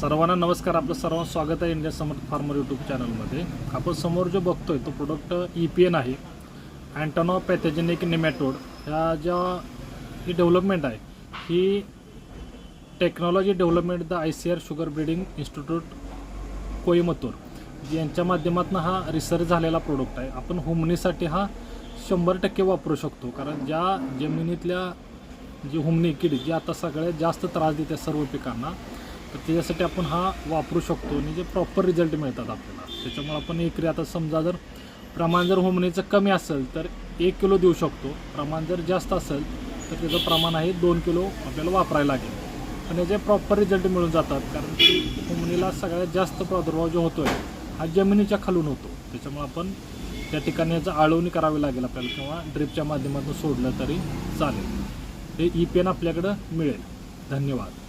सर्वांना नमस्कार. आपलं सर्वांना स्वागत आहे इंडिया समर्थ फार्मर यूट्यूब चॅनलमध्ये आपण समोर जो बघतोय तो प्रोडक्ट ई पी एन आहे. अँटॉनो पॅथेजेनिक निमॅटोड ह्या ज्या ही डेव्हलपमेंट आहे ही technology development the I C R sugar breeding institute Coimbatore. यांच्या माध्यमातून हा रिसर्च झालेला प्रोडक्ट आहे. आपण हुमणीसाठी हा शंभर टक्के वापरू शकतो. कारण ज्या जमिनीतल्या जी हुमणी किड जी आता सगळ्यात जास्त त्रास देते सर्व पिकांना तर त्याच्यासाठी आपण हा वापरू शकतो आणि जे प्रॉपर रिझल्ट मिळतात आपल्याला. त्याच्यामुळे आपण एकरी आता समजा जर प्रमाण जर हुमणीचं कमी असेल तर एक किलो देऊ शकतो. प्रमाण जर जास्त असेल तर त्याचं प्रमाण आहे दोन किलो आपल्याला वापरायला लागेल. आणि याचे प्रॉपर रिझल्ट मिळून जातात कारण की होमनीला सगळ्यात जास्त प्रादुर्भाव जो होतो आहे हा जमिनीच्या खालून होतो. त्याच्यामुळे आपण त्या ठिकाणी याचं आळवणी करावी लागेल आपल्याला किंवा ड्रिपच्या माध्यमातून सोडलं तरी चालेल. हे ई पेन आपल्याकडं मिळेल. धन्यवाद.